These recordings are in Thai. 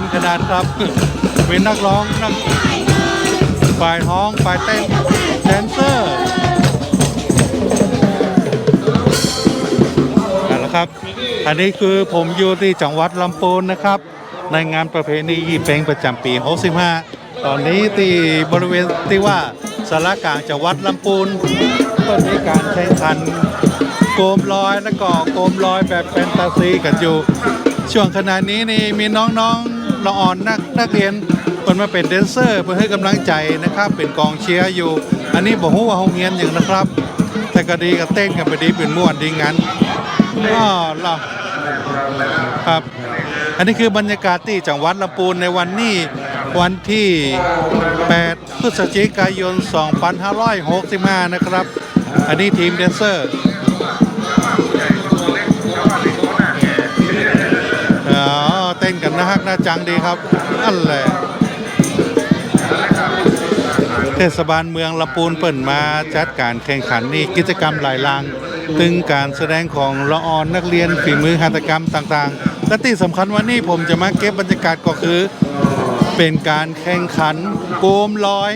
มันขนาดครับมีนักร้องนักฝ่ายท้องฝ่ายเต้นแดนเซอร์เอาละครับ อันนี้คือผมอยู่ที่จังหวัดลำพูนนะครับ ในงานประเพณียี่เป็งประจำปี65ตอนนี้ที่บริเวณที่ว่าสารกลางจังหวัดลำพูนก็มีการแข่งขันโกมลอยและก็โกมลอยแบบแฟนตาซีกันอยู่ ช่วงขณะนี้นี่มีน้องๆ ละอ่อนนักนักเรียนคนมาเป็นแดนเซอร์เพื่อให้กำลังใจนะครับ เป็นกองเชียร์อยู่ อันนี้บอกว่าโรงเรียนอย่างนะครับ แต่ก็ดีกับเต้นกันไปดีเป็นม่วนดีงั้นก็ล่ะครับ อันนี้คือบรรยากาศที่จังหวัดลำพูนในวันนี้วันที่ 8 พฤศจิกายน 2565 นะครับ อันนี้ทีมแดนเซอร์ น่าจังดีครับนั่นแหละเทศบาลเมืองลำปูนเปิ่นมาจัดการแข่งขันนี่กิจกรรมหลายลาง ตึงการแสดงของละออนนักเรียนฝีมือหัตถกรรมต่างๆ และที่สำคัญวันนี้ผมจะมาเก็บบรรยากาศก็คือ เป็นการแข่งขันโกมลอย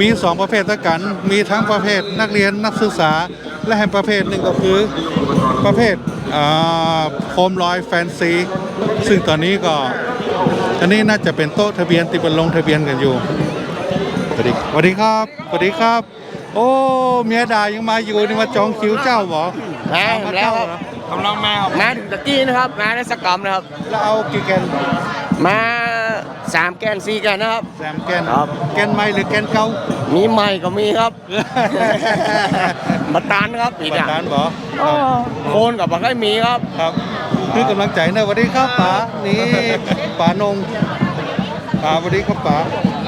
มีสองประเภทด้วยกัน มีทั้งประเภทนักเรียนนักศึกษา และให้ประเภทหนึ่งก็คือประเภทอ่าโคมลอยแฟนซี ซึ่งตอนนี้ก็ อันนี้น่าจะเป็นโต๊ะทะเบียนที่เป็นลงทะเบียนกันอยู่สวัสดีสวัสดีครับสวัสดีครับ โอ้เมียดายังมาอยู่นี่มาจองคิวเจ้าเหรอมาแล้วครับกำลังมาครับมาถึงตะกี้นะครับ มาในสกรรมนะครับแล้วเอากี่แกนมาสามแกนสี่แกนนะครับแซมแกนครับแกนไม้หรือแกนเก่ามีใหม่ก็มีครับมาตานครับปีประนี้ธานบอกโคนกับบักได้มีครับครับ คือกำลังใจนะสวัสดีครับป๋านี่ป๋านงป๋าสวัสดีครับป๋า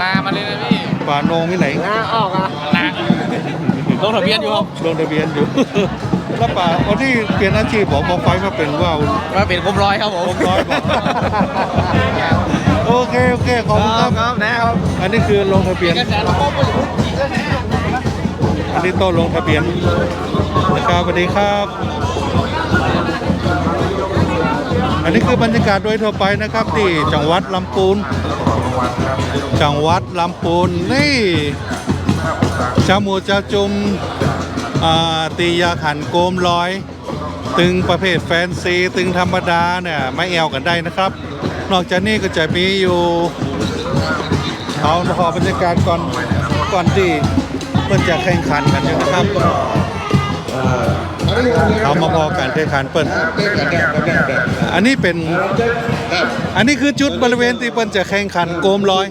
ลามาเลยนะพี่ป๋านงที่ไหนงาออกอะลาลงทะเบียนอยู่ครับลงทะเบียนอยู่แล้วป๋าวันที่เปลี่ยนอาชีพบอกบอกไฟมาเป็นว่าวมาเป็นคมร้อยครับผมผมร้อยบอกโอเคโอเคขอบคุณครับครับนะครับ อันนี้คือลงทะเบียนกระแสเราก็ไปอยู่อันนี้โต๊ะลงทะเบียนนะครับสวัสดีครับ อันนี้คือบรรยากาศโดยทั่วไปนะครับที่จังหวัดลำพูน จังหวัดลำพูนนี่ชาหมูจาจุมตียาขันโกมลอย ตึงประเภทแฟนซี ตึงธรรมดาเนี่ยไม่แอวกันได้นะครับ นอกจากนี้ก็จะมีอยู่เอาขอบรรยากาศก่อนก่อนที่เพื่อนจะแข่งขันกันนะครับ เอามาพอการแข่งขันเปิ้นอันนี้เป็น อันนี้คือจุดบริเวณที่เปิ้นจะแข่งขันโกมลอย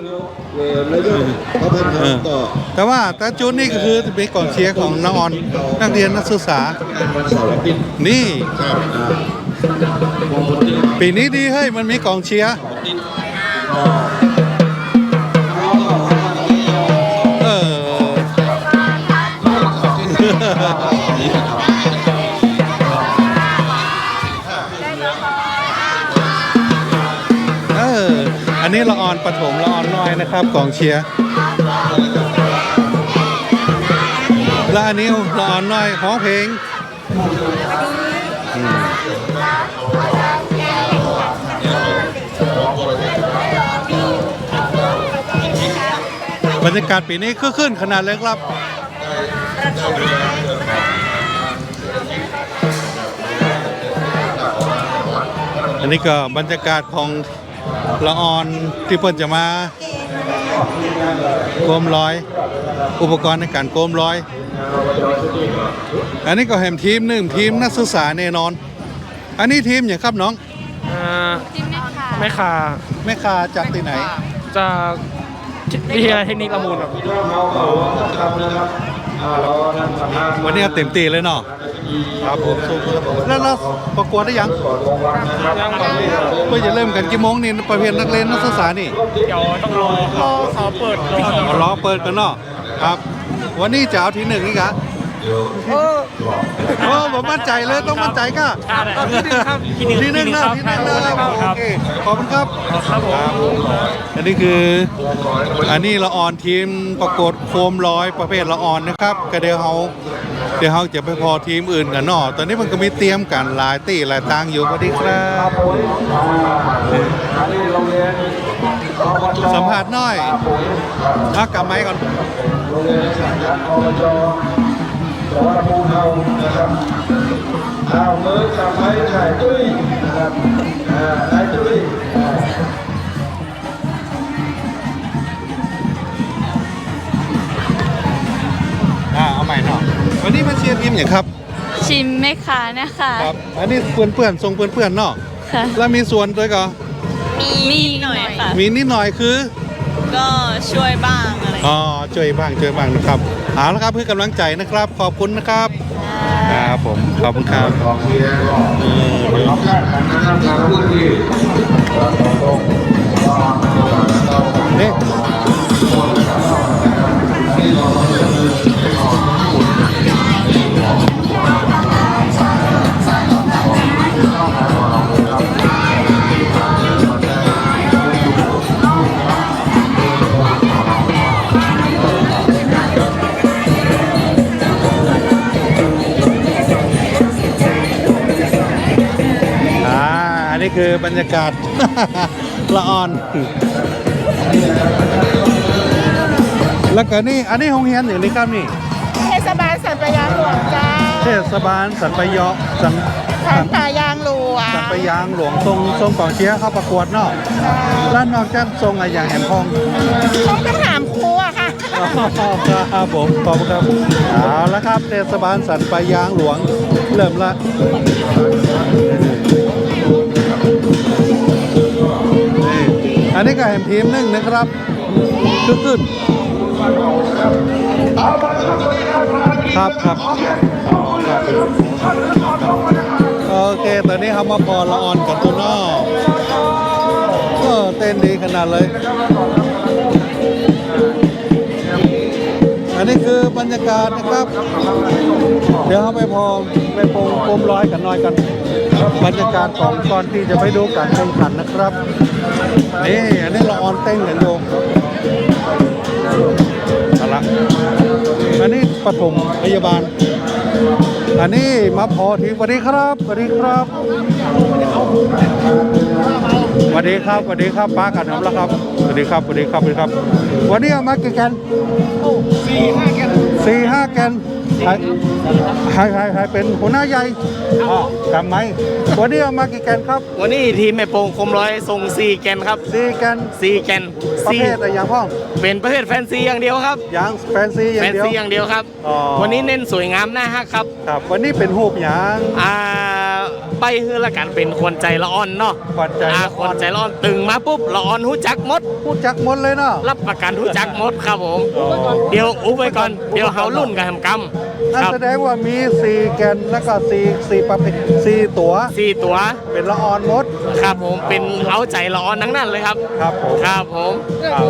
เออแต่ว่าแต่จุดนี้ก็คือเป็นกองเชียร์ของน้องออนนักเรียนนักศึกษา นี่ปีนี้ดีเฮ้ยมันมีกองเชียร์ ปฐมละออนน้อยนะครับกองเชียร์และอันนี้ละออนน้อยร้องเพลงบรรยากาศปีนี้คือขึ้นขนาดเล็กครับอันนี้ก็บรรยากาศของ ละออนที่เพิ่นจะมาโกมลอย อุปกรณ์ในการโกมลอย อันนี้ก็แฮมทีมหนึ่งทีมนักศึกษาแน่นอน อันนี้ทีมอย่างครับน้องไม่ค่ะแม่คาจากที่ไหน จากวิทยาลัยเทคนิคละมูลครับวันนี้เต็มตีเลยเนาะ ครับผมแล้วเราประกวดได้ยังยังแบบเพื่อจะเริ่มกันกี่โมงนี่ประเภทนักเรียนนักศึกษานี่เดี๋ยวต้องรอรอเขาเปิดที่สองรอเปิดกันเนาะครับ วันนี้จะเอาทีหนึ่งนี่กะโอ้ผมมั่นใจเลยต้องมั่นใจก็ที่หนึ่งครับทีหนึ่งนะทีหนึ่งนะครับโอเคขอบคุณครับครับผมอันนี้คืออันนี้ละออนทีมประกวดโคมลอยประเภทละออนนะครับก็เดี๋ยวเขา เดี๋ยวเขาจะไปพอทีมอื่นกันเนาะตอนนี้มันก็มีเตรียมกันหลายตีหลายตังอยู่สวัสดีครับสัมผัสหน่อยเอากลับไม้ก่อนเรียนสังกัดอบจจังหวัดลำพูนเรานะครับอ้าวมือจับไม้ถ่ายตุ้ยนะครับอ่าถ่ายตุ้ยอ่าเอาใหม่หน่อย นนี้มาเชียร์ทีมอย่างครับชิมไหมคะนะคะครับอันนี้เพื่อนเพื่อนๆทรงเพื่อนเพื่อนๆเนาะค่ะแล้วมีส่วนด้วยก็มีหน่อยค่ะ มีนิดหน่อยคือ ก็ช่วยบ้างอะไรอ๋อช่วยบ้างช่วยบ้างนะครับเอาละครับเพื่อกำลังใจนะครับ ขอบคุณนะครับครับผมขอบคุณครับ กาศ ละอ่อน แล้วก็นี่ อันนี้โรงเรียนอย่างนี้ครับนี่ เทศบาลสันปะยางหลวงจ้าเทศบาลสันปะยอสันสันปะยางหลวงสันปะยางหลวงทรงทรงกองเชียร์เข้าประกวดเนาะแล้วนอกจากทรงอะไรอย่างแหมพองต้องต้องถามครูอะค่ะครับผมขอบคุณครับเอาละครับเทศบาลสันปะยางหลวง เริ่มละ นนี้ก็แหมทีมหนึ่งนะครับขึ้นขึ้นครับครับโอเคตอนนี้เขามาพอละออนกับตัวนอกเออเต้นดีขนาดเลย อันนี้คือบรรยากาศนะครับ เดี๋ยวเขาไปพอไปโปงโคมร้อยกันหน่อยกัน บรรยากาศของก่อนที่จะไปดูการแข่งขันนะครับ นี่อันนี้เราออนเต้นกันดูเอาละอันนี้ปฐมพยาบาล อันนี้มาพอทีสวัสดีครับสวัสดีครับสวัสดีครับสวัสดีครับป้ากันน้ำแล้วครับสวัสดีครับสวัสดีครับสวัสดีครับ วันนี้เอามากี่แกนสี่ห้าแกนสี่ห้าแกน ใครใครใครใครเป็นหัวหน้าใหญ่อ๋อกำไหมวันนี้เอามากี่แกนครับวันนี้ทีมแม่โป่งคมร้อยส่งซีแกนครับสี่แกนซีแกนประซีเภทอะไรอย่างพ่องเป็นประเภทแฟนซีอย่างเดียวครับอย่างแฟนซีอย่าแฟงนเดียวซีอย่างเดียวครับอ๋อวันนี้เน้นสวยงามหน้าฮักครับครับ วันนี้เป็นหูปอย่างอ่าไปเฮือละกันเป็นคนใจละอ่อนเนาะขวัญใจอ่าละคอ่อนนใจละอ่อนตึงมาปุ๊บละอ่อนหูจักหมด พูดจักหมดเลยเนาะรับประกันหูจักหมดครับผม อ๋อเดี๋ยวอุ้ไว้ก่อน เดี๋ยวเฮารุ่นกันทำกรรมนั่นครับแสดงว่ามีสี่แกนแล้วก็สี่สี่ประเภทสี่ตัว สี่ตัว เป็นละออนหมด ครับผมเป็นเอาใจละอ่อนทั้งนั้นเลยครับ ครับผมครับผมครับ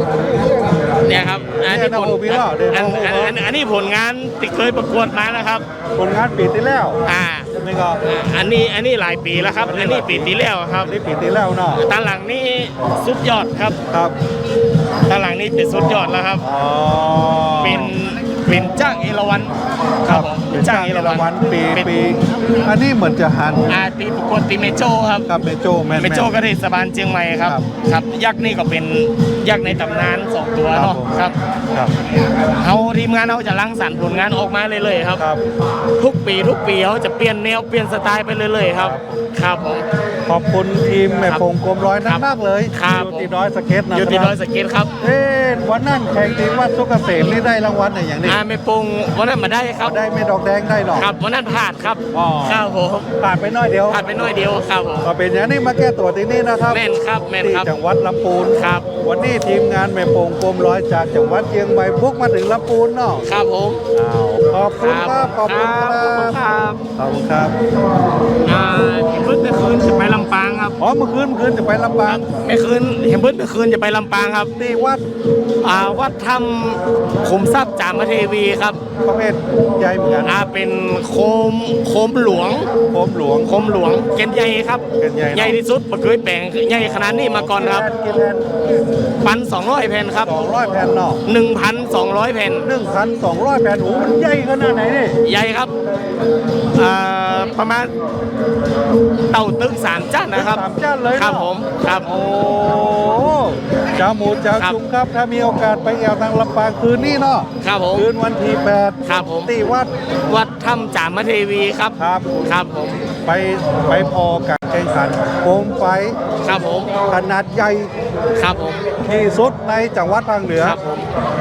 เนี่ยครับอันนี้เนี่ยนะผลโอ้พี่ว่าเดี๋ยวอันโอ้โหอันอันอันนี้ผลงานที่เคยประกวดมานะครับ ผลงานปีที่แล้วอ่านี่ก็อ่าอันนี้อันนี้หลายปีแล้วครับ อันนี้ปีที่แล้วครับนี่ปีที่แล้วเนาะตาหลังนี่สุดยอดครับครับตาหลังนี่เป็นสุดยอดแล้วครับอ๋อเป็น เป็นจ้างเอราวันครับผมเป็นจ้างเอราวันปีเป็นปีอันนี้เหมือนจะหันอาตีประกวดตีเมโจครับกับเมโจแมนเมโจก็เทศบาลเชียงใหม่ครับครับครับยักษ์นี่ก็เป็นยักษ์ในตำนานสองตัวครับเนาะผมครับครับเขาทีมงานเขาจะรังสรรค์ผลงานออกมาเรื่อยๆครับครับ ทุกปีทุกปีเขาจะเปลี่ยนแนวเปลี่ยนสไตล์ไปเรื่อยๆครับครับผม ขอบคุณทีมแม่พงกลมร้อยนักมากเลยครับอยู่ที่น้อยสเก็ตนะอยู่ที่คดรัอบยสะเก็ตครับเอ๊ะวันนั้นแข่งทีมวัดสุกเกษมนี่ได้รางวัลอะไรอย่างนี้อาไม่ปรุงวันนั้นมาได้ครับได้ไม่ดอกแดงได้หรอกครับวันนั้นพลาดครับอ๋อครับผมผ่านไปน้อยเดียวพลาดไปหน้อยเดียวครับผมก็เป็นอย่างนี้มาแก้ตัวที่นี่นะครับแม่นครับแม่นที่ครับจังหวัดลำพูนครับ วันนี้ทีมงานแม่พงกลมร้อยจากจังหวัดเชียงใหม่บุกมาถึงลำพูนเนาะครับผมอ้าวขอบคุณครับขอบคุณคขอบคุณครัรับบขอบคุณครับอ่าเห็นเบิ้ลเมื่อคืนจะไปลำปางครับอ๋อเมื่อคืนเมื่อคืนจะไปลำปางเมื่อคืนเห็นเบิ้ลเมื่อคืนจะไปลำปางครับที่วัดอ่าวัดถ้ำขุมทรัพย์จามเทวีครับประเภทใหญ่เหมือนกันอ่าเป็นโคมโคมหลวงโคมหลวงโคมหลวงเกณฑ์ใหญ่ครับเกณฑ์ใหญ่ใหญ่ที่สุดบ่เคยแปลงใหญ่ขนาดนี้มาก่อนครับกินแทนพันสองร้อยแผ่นครับสองร้อยแผ่นเนาะหนึ่งพันสองร้อยแผ่นหนึ่งพันสองร้อยแผ่นโอ้โหมันใหญ่ขนาดไหนนี่ใหญ่ครับอ่าประมาณเต่าตึกสามจันนะครับสามจานเลยเนอะครับผมครับโอ้เจ้าหมูเจ้าครับชุมครับ ถ้ามีโอกาสไปแอวทางลำปางคืนนี้เนาะครับผมคืนวันที่แปดครับผมที่วัดวัดถ้ำจามเทวีครับครับครับผมไปไปพอการ แข่งขันโคมไฟครับผมขนาดใหญ่ครับผมที่สุดในจังหวัดภาคเหนือครับผม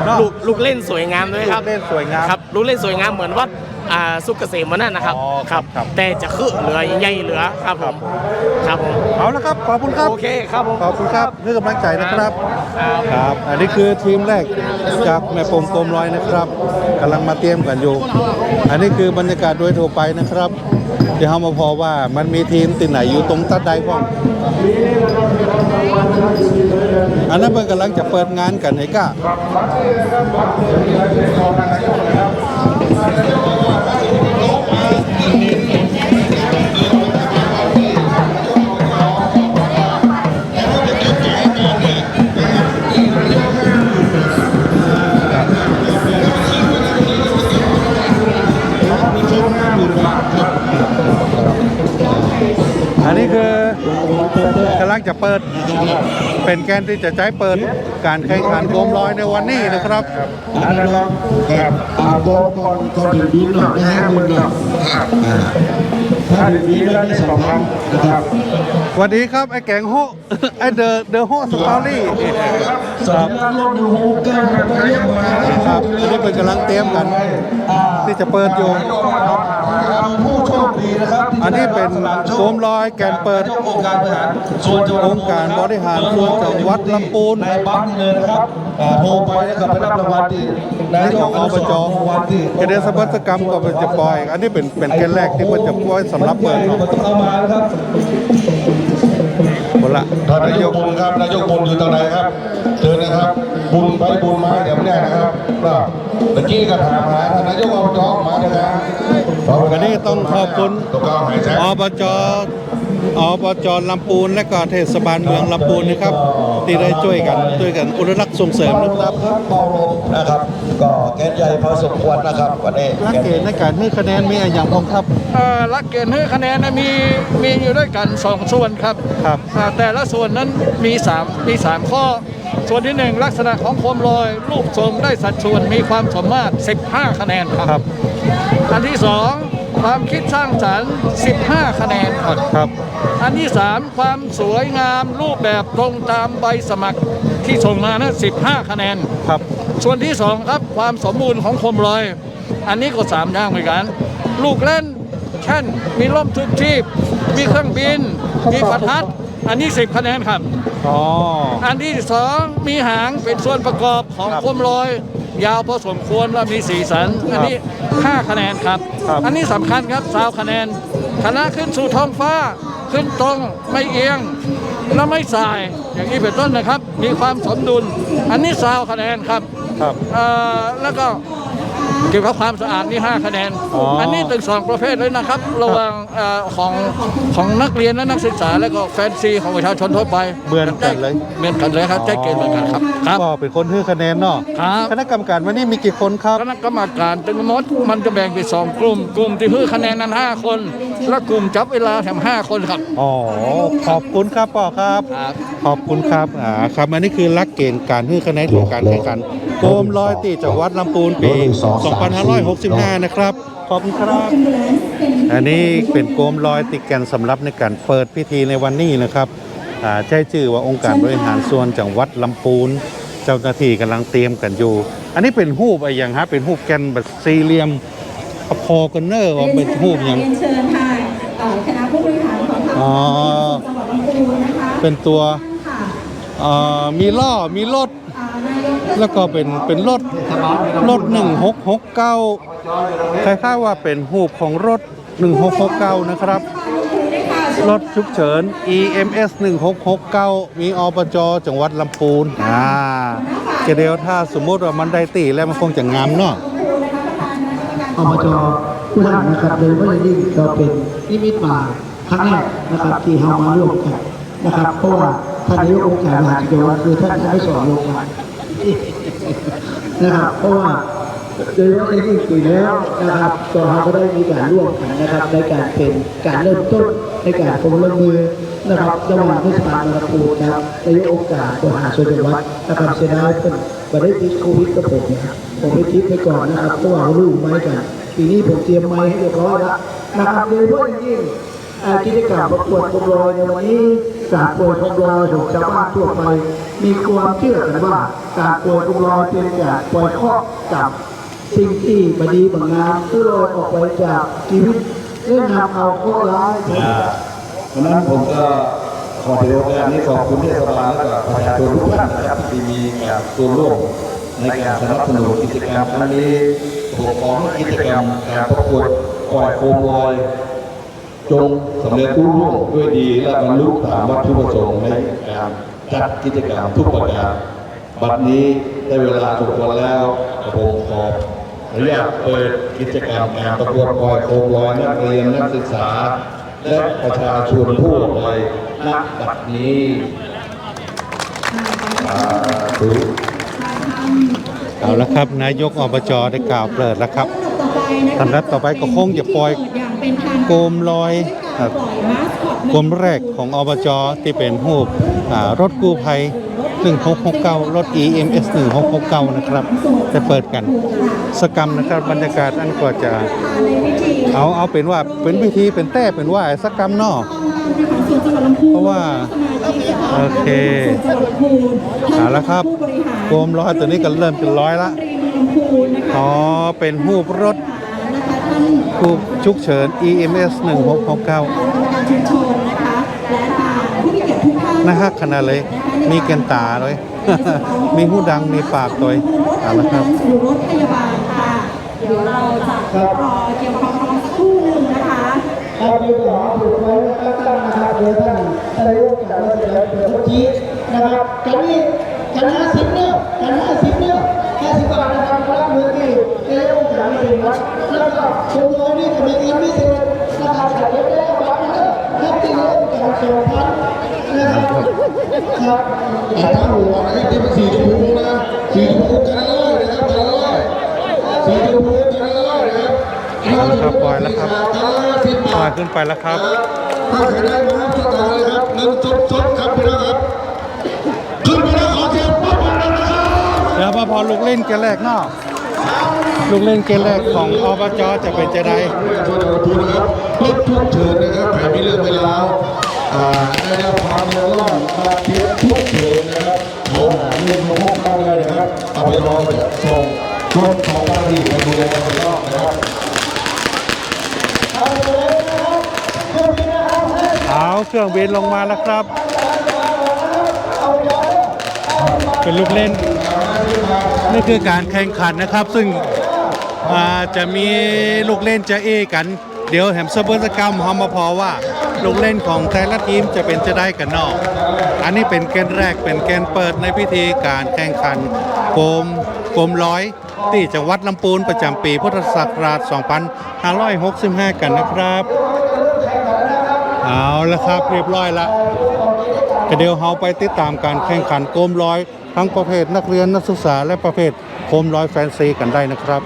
เนาะลูกลูกเล่นสวยงามด้วยครับ ลูกเล่นสวยงาม ครับลูกเล่นสวยงามเหมือนวัดอ่าสุกเกษมวันนั้นนะครับอ๋อครับครับ แต่จะคือเหลือใหญ่เหลือครับผมครับผมเอาละครับ ขอบคุณครับ โอเคครับผมขอบคุณครับเพื่อกำลังใจนะครับ ครับ ครับ อันนี้คือทีมแรกจากแม่ปมโกมลอยนะครับกำลังมาเตรียมกันอยู่ อันนี้คือบรรยากาศโดยทั่วไปนะครับ เดี๋ยวเขามาพอว่ามันมีทีมติดไหนอยู่ตรงตัดใดพ้องอันนั้นเพิ่งกำลังจะเปิดงานกันไห้ก้า เปิด เป็นแกนที่จะใช้เปิดการแข่งขันโคมลอยในวันนี้นะครับอันนั้นเราครับอาโบก่อนก่อนดีหน่อยนะฮะมึงหน่อยอ่าถ้าดีแล้วได้สองคำนะครับสวัสดีครับไอ้แกงโฮไอ้เดอะเดอะโฮสตอรี่สำนักลงดูฮูแก้วกันเรียกมาครับอันนี้เป็นกำลังเตรียมกัน ที่จะเปิดอยู่ ผู้โชคดีนะครับอันนี้เป็นโคมลอยแกนเปิดองค์การบริหารส่วนจังหวัดองค์การบริหารส่วนจังหวัดลำพูนในบ้านเลยนะครับอ่าโทรไปนะครับไปรับรางวัลที่นายกอบจรางวัลที่เกเดสบัตกรรมก็เป็นจะปล่อย อันนี้เป็นเป็นแกนแรกที่มันจะปล่อยสำหรับเปิดมันต้องเอามานะครับ คนละท่านนายกบุญครับนายกบุญอยู่ตรงไหนครับเชิญนะครับ บุญไปบุญมาเดี๋ยวไม่ได้นะครับก็เมื่อกี้ก็ถามหาท่านนายกอบจมาเลยนะวันนี้ต้องขอบคุณตัวก้าวหายใจอบจ อบจลำพูนและก็เทศบาลเมืองลำพูนนะครับที่ได้ช่วยกันช่วยกันอนุรักษ์ส่งเสริมนะครับเบาลงนะครับ ก็แกนใหญ่พอสมควรนะครับวันนี้หลักเกณฑ์ในการให้คะแนนมีอะไรอย่างพองครับเอ่อหลักเกณฑ์ให้คะแนนนะมีมีอยู่ด้วยกัน 2 ส่วนครับครับอ่าแต่ละส่วนนั้นมี3มี3ข้อส่วนที่ 1 ลักษณะของโคมลอย รูปทรงได้สัดส่วนมีความสมมาตร 15 คะแนนครับครับอันที่ 2 ความคิดสร้างสรรค์ 15 คะแนนครับ ครับ อันที่ 3 ความสวยงามรูปแบบตรงตามใบสมัครที่ส่งมานะ15 คะแนน ครับ ส่วนที่ 2 ครับความสมบูรณ์ของโคมลอย อันนี้ก็สามอย่างเหมือนกัน ลูกเล่นเช่นมีล่มทุกทีพมีเครื่องบิน มีประทัด อันนี้ 10 คะแนนครับ อ๋อ อันที่สองมีหางเป็นส่วนประกอบของครับโคมลอย ยาวพอสมควรและมีสีสัน อันนี้ 5 คะแนนครับ ครับ อันนี้สำคัญครับสาวคะแนนคณะขึ้นสู่ท้องฟ้า ขึ้นตรงไม่เอียง และไม่สาย อย่างนี้เป็นต้นนะครับ มีความสมดุล อันนี้สาวคะแนนครับ ครับ เอ่อแล้วก็ เกี่ยวกับความสะอาดนี่5คะแนน อ๋ออันนี้ถึงสองประเภทเลยนะครับ ระหว่างเอ่อของของนักเรียนและนักศึกษาแล้วก็แฟนซีของประชาชนทั่วไปเหมือนกันเลย เหมือนกันเลยครับใช้เกณฑ์เหมือนกันครับครับ ก็เป็นคนให้คะแนนเนาะครับ คณะกรรมการวันนี้มีกี่คนครับ คณะกรรมการตึงมดมันจะแบ่งเป็นสองกลุ่ม กลุ่มที่ให้คะแนนนั้น 5 คน และกลุ่มจับเวลาแถม5คนครับ อ๋อ ขอบคุณครับป่อครับ ครับ ขอบคุณครับ อ่า ครับ อันนี้คือหลักเกณฑ์การให้คะแนนของการแข่งขัน โกมลอยตีจากวัดลำปูนปี 2565 นะครับ ขอบคุณครับ อันนี้เป็นโกมลอยติดแกนสำหรับในการเปิดพิธีในวันนี้นะครับอ่าใช้ชื่อว่าองค์การบริหารส่วนจังหวัดลำปูน เจ้าหน้าที่กำลังเตรียมกันอยู่ อันนี้เป็นรูปอะไรอย่างฮะเป็นรูปแกนแบบสี่เหลี่ยมพอกันเนอร์ว่าเป็นรูปอย่างเรียนเชิญทางเอ่อคณะผู้บริหารของทางอ๋อจังหวัดลำพูนนะคะเป็นตัวค่ะเอ่อมีล้อมีรถ แล้วก็เป็นเป็นรถรถหนึ่งหกหกเก้าคล้ายๆว่าเป็นหูปของรถ 1669 นะครับ รถฉุกเฉิน EMS 1669 มีอปจจังหวัดลำพูนอ่าเกเดียวถ้าสมมติว่ามันได้ตีแล้วมันคงจะงามเนาะอบจผู้ท่านนะครับโดยเฉพาะอย่างยิ่งเราเป็นนิมิตหมายครั้งแรกนะครับที่เรามาร่วมกันนะครับเพราะว่าท่านนายกองค์การบริหารจังหวัดคือท่านไม่สอนลงมา นะครับเพราะว่าโดยเฉพาะอย่างยิ่งปีแล้วนะครับตัวเราก็ได้มีการร่วมกันนะครับในการเป็นการเริ่มต้นในการผมลงมือนะครับระหว่างเทศบาลลำพูนะครับในโอกาสบริหาส่วนจังหวัดนะครับเสียดาเพิ่นบ่ได้ติดโควิดกับผมนะครับผมไปคิดไปก่อนนะครับเพราะว่ารู้ไว้กันปีนี้ผมเตรียมไม้ให้เรียบร้อยแล้วนะครับโดยเฉพาะอย่างยิ่ง กิจกรรมประกวดโคมลอยในวันนี้การปรยโคมลอยของชาวบ้านทั่วไป มีความเชื่อกันว่าการปรยโคมลอยเป็นการปล่อยเคราะห์กับสิ่งที่บดีบางงามที่ลอยออกไปจากชีวิตเรื่องนำเอาเคราะห์ร้ายเพราะนั้นผมก็ขอถือโอกาสนี้ขอบคุณเทศบาลและก็ประชาชนทุกท่านนะครับที่มีการส่วนร่วมในการสนับสนุนกิจกรรมครั้งนี้ผมของกิจกรรมการประกวดปล่อยโคมลอย จงสำเร็จรุ่ร่วงด้วยดีและบรรลุตามวัตถุประสงค์ในการจัดกิจกรรมทุกประการบัดนี้ได้เวลาสมควรแล้วผมขออนุญาตเปิดกิจกรรมการประกวดปล่อยโคมลอยนักเรียนนักศึกษา และประชาชนผู้ใดณบัดนี้สาธุเอาละครับนายกอบจได้กล่าวเปิดแล้วครับต่อไปนะคะท่านรัฐต่อไปก็คงจะปล่อย กรมลอยครับปล่อยมาสคอตกรมแรกของอบจที่เป็นรูปอ่ารถกู้ภัย 1669 รถ EMS 1669 นะครับ จะเปิดกันสกรรมนะครับบรรยากาศอันก็จะเอาเอาเป็นว่าเป็นพิธีเป็นแต้เป็นว่าสกรรมนอกเพราะว่าโอเคส่วนจังหวัดลำพูนเอาละครับผู้บริหารโคมลอยตัวนี้ก็เริ่มเป็นร้อยละอ๋อเป็นรูปรถ นะคะท่านรูปฉุกเฉิน EMS 1669กรรมการชุมชนนะคะและทางผู้มีเกียรติทุกท่านนะฮะขนาดเลย มีเกนตาเลย มีหูดัง มีปากตัวเอาละครับสู่รถพยาบาลค่ะ เดี๋ยวเราจะรอเตรียมความพร้อมสักครู่หนึ่งนะคะครับมีหลอผูกไว้ตั้งตั้งนะครับเดี๋ยวท่านนายกจะมาเสนอเผื่อเมื่อกี้นะครับกันนี้กันห้าสิบเนี่ยกันห้าสิบเนี่ยห้าสิบบาท คมลอยนี่ก็มีเงินพิเศษนะครับจะเก็บได้บัตรนะครับที่เล่นการสองพันนะครับครับอาจารย์หัวนะครับที่เป็นสีชมพูนะสีชมพูกันละร้อยนะครับกันละร้อยสีชมพูกันละร้อยนะครับเอาละครับปล่อยแล้วครับปล่บาอยขึ้นไปแล้วครับถ้าใครได้มาทุกตาเลยครับเงินสดสดๆครับพี่น้องครับขึ้นไปแล้วขอเสียงปรบมือหน่อยนะครับเดี๋ยวมาพอลูกเล่นเกแรกเนาะ ลูกเล่นเกมแรกของอบจจะเป็นจะได้ช่วยเราดูนะครับรถทุกเชิญนะครับแผ่มีเรื่องเวลาวอ่าได้รับความเดือดร้อนมาเทียบทุกเชิญนะครับโอ้โหเงินมาพกมาเลยนะครับเอาไปรอจะส่งรถของบ้านที่ไปดูแลกันรอบนะครับเอาเครื่องบินลงมาแล้วครับ เป็นลูกเล่นนี่คือการแข่งขันนะครับ ซึ่งจะมีลูกเล่นจะเอกัน เดี๋ยวแหมเซเบอร์สกรรมฮามาพอว่า ลูกเล่นของแต่ละทีมจะเป็นจะได้กันนอก อันนี้เป็นเกณฑ์แรกเป็นเกณฑ์เปิดในพิธีการแข่งขันโกมโกมร้อยที่จังหวัดลำพูนประจำปีพุทธศักราช 2565 กันนะครับ เอาละครับเรียบร้อยละ เดี๋ยวเราไปติดตามการแข่งขันโกมร้อย ทั้งประเภทนักเรียนนักศึกษาและประเภทโคมร้อยแฟนซีกันได้นะครับ